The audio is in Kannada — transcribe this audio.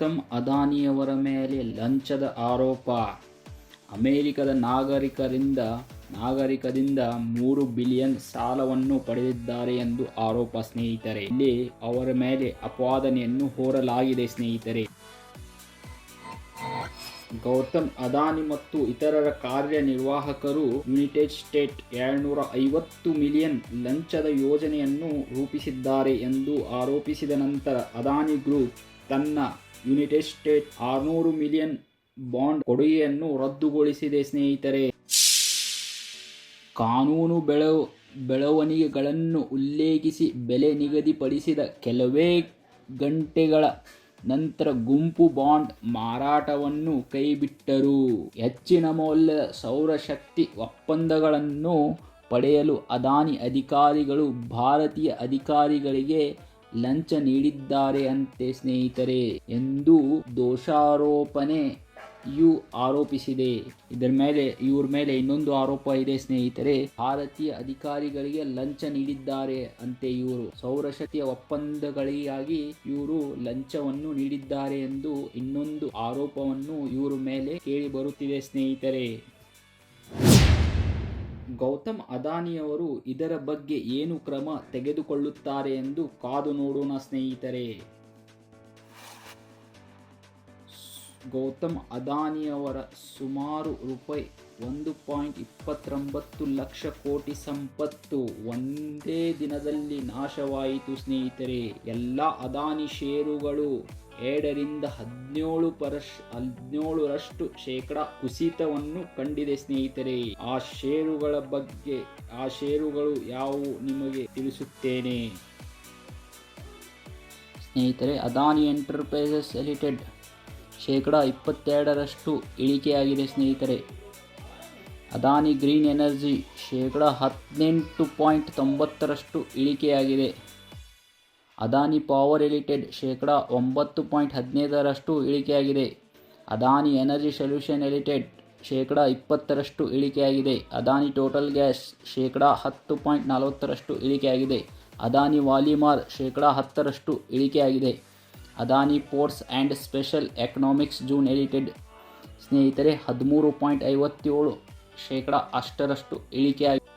ಗೌತಮ್ ಅದಾನಿಯವರ ಮೇಲೆ ಲಂಚದ ಆರೋಪ. ಅಮೆರಿಕದ ನಾಗರಿಕರಿಂದ, ನಾಗರಿಕದಿಂದ ಮೂರು ಬಿಲಿಯನ್ ಸಾಲವನ್ನು ಪಡೆದಿದ್ದಾರೆ ಎಂದು ಆರೋಪ ಸ್ನೇಹಿತರೆ. ಇಲ್ಲಿ ಅವರ ಮೇಲೆ ಅಪವಾದನೆಯನ್ನು ಹೋರಲಾಗಿದೆ ಸ್ನೇಹಿತರೆ. ಗೌತಮ್ ಅದಾನಿ ಮತ್ತು ಇತರರ ಕಾರ್ಯನಿರ್ವಾಹಕರು ಯುನೈಟೆಡ್ ಸ್ಟೇಟ್ ಎರಡ್ನೂರ ಐವತ್ತು ಮಿಲಿಯನ್ ಲಂಚದ ಯೋಜನೆಯನ್ನು ರೂಪಿಸಿದ್ದಾರೆ ಎಂದು ಆರೋಪಿಸಿದ ನಂತರ ಅದಾನಿ ಗ್ರೂಪ್ ತನ್ನ ಯುನೈಟೆಡ್ ಸ್ಟೇಟ್ ಆರುನೂರು ಮಿಲಿಯನ್ ಬಾಂಡ್ ಕೊಡುಗೆಯನ್ನು ರದ್ದುಗೊಳಿಸಿದೆ, ಸ್ನೇಹಿತರೆ. ಕಾನೂನು ಬೆಳವ, ಬೆಳವಣಿಗೆಗಳನ್ನು ಉಲ್ಲೇಖಿಸಿ ಬೆಲೆ ನಿಗದಿಪಡಿಸಿದ ಕೆಲವೇ ಗಂಟೆಗಳ ನಂತರ ಗುಂಪು ಬಾಂಡ್ ಮಾರಾಟವನ್ನು ಕೈಬಿಟ್ಟರು. ಹೆಚ್ಚಿನ ಮೌಲ್ಯದ ಸೌರಶಕ್ತಿ ಒಪ್ಪಂದಗಳನ್ನು ಪಡೆಯಲು ಅದಾನಿ ಅಧಿಕಾರಿಗಳು ಭಾರತೀಯ ಅಧಿಕಾರಿಗಳಿಗೆ ಲಂಚ ನೀಡಿದ್ದಾರೆ ಅಂತೆ ಸ್ನೇಹಿತರೆ ಎಂದು ದೋಷಾರೋಪಣೆ ಯು ಆರೋಪಿಸಿದೆ. ಇದರ ಮೇಲೆ, ಇವ್ರ ಮೇಲೆ ಇನ್ನೊಂದು ಆರೋಪ ಇದೆ ಸ್ನೇಹಿತರೆ. ಭಾರತೀಯ ಅಧಿಕಾರಿಗಳಿಗೆ ಲಂಚ ನೀಡಿದ್ದಾರೆ ಅಂತೆ ಇವರು. ಸೌರಶಕ್ತಿಯ ಒಪ್ಪಂದಗಳಿಗಾಗಿ ಇವರು ಲಂಚವನ್ನು ನೀಡಿದ್ದಾರೆ ಎಂದು ಇನ್ನೊಂದು ಆರೋಪವನ್ನು ಇವರ ಮೇಲೆ ಕೇಳಿ ಬರುತ್ತಿದೆ ಸ್ನೇಹಿತರೆ. ಗೌತಮ್ ಅದಾನಿಯವರು ಇದರ ಬಗ್ಗೆ ಏನು ಕ್ರಮ ತೆಗೆದುಕೊಳ್ಳುತ್ತಾರೆ ಎಂದು ಕಾದು ನೋಡೋಣ ಸ್ನೇಹಿತರೆ. ಗೌತಮ್ ಅದಾನಿಯವರ ಸುಮಾರು ರೂಪಾಯಿ ಒಂದು ಪಾಯಿಂಟ್ ಇಪ್ಪತ್ತೊಂಬತ್ತು ಲಕ್ಷ ಕೋಟಿ ಸಂಪತ್ತು ಒಂದೇ ದಿನದಲ್ಲಿ ನಾಶವಾಯಿತು ಸ್ನೇಹಿತರೆ. ಎಲ್ಲ ಅದಾನಿ ಷೇರುಗಳು ಎರಡರಿಂದ ಹದಿನೇಳು ಪರಶ್, ಹದಿನೇಳರಷ್ಟು ಶೇಕಡ ಕುಸಿತವನ್ನು ಕಂಡಿದೆ ಸ್ನೇಹಿತರೆ. ಆ ಷೇರುಗಳ ಬಗ್ಗೆ, ಆ ಷೇರುಗಳು ಯಾವುವು ನಿಮಗೆ ತಿಳಿಸುತ್ತೇನೆ. ಸ್ನೇಹಿತರೆ ಅದಾನಿ ಎಂಟರ್ಪ್ರೈಸಸ್ ಲಿಮಿಟೆಡ್ ಶೇಕಡ ಇಪ್ಪತ್ತೆರಡರಷ್ಟು ಇಳಿಕೆಯಾಗಿದೆ ಸ್ನೇಹಿತರೆ. ಅದಾನಿ ಗ್ರೀನ್ ಎನರ್ಜಿ ಶೇಕಡ ಹದಿನೆಂಟು ಪಾಯಿಂಟ್ ತೊಂಬತ್ತರಷ್ಟು ಇಳಿಕೆಯಾಗಿದೆ. ಅದಾನಿ ಪವರ್ ಲಿಮಿಟೆಡ್ ಶೇಕಡ ಒಂಬತ್ತು ಪಾಯಿಂಟ್ ಹದಿನೈದರಷ್ಟು ಇಳಿಕೆಯಾಗಿದೆ. ಅದಾನಿ ಎನರ್ಜಿ ಸೊಲ್ಯೂಷನ್ ಲಿಮಿಟೆಡ್ ಶೇಕಡ ಇಪ್ಪತ್ತರಷ್ಟು ಇಳಿಕೆಯಾಗಿದೆ. ಅದಾನಿ ಟೋಟಲ್ ಗ್ಯಾಸ್ ಶೇಕಡ ಹತ್ತು ಪಾಯಿಂಟ್ ನಲವತ್ತರಷ್ಟು ಇಳಿಕೆಯಾಗಿದೆ. ಅದಾನಿ ವಾಲಿಮಾರ್ ಶೇಕಡ ಹತ್ತರಷ್ಟು ಇಳಿಕೆಯಾಗಿದೆ. Adani ports and special economics zone edited ಸ್ನೇಹಿತರೆ ಹದಿಮೂರು ಪಾಯಿಂಟ್ ಐವತ್ತೇಳು ಶೇಕಡ ಅಷ್ಟರಷ್ಟು ಇಳಿಕೆಯಾಗಿ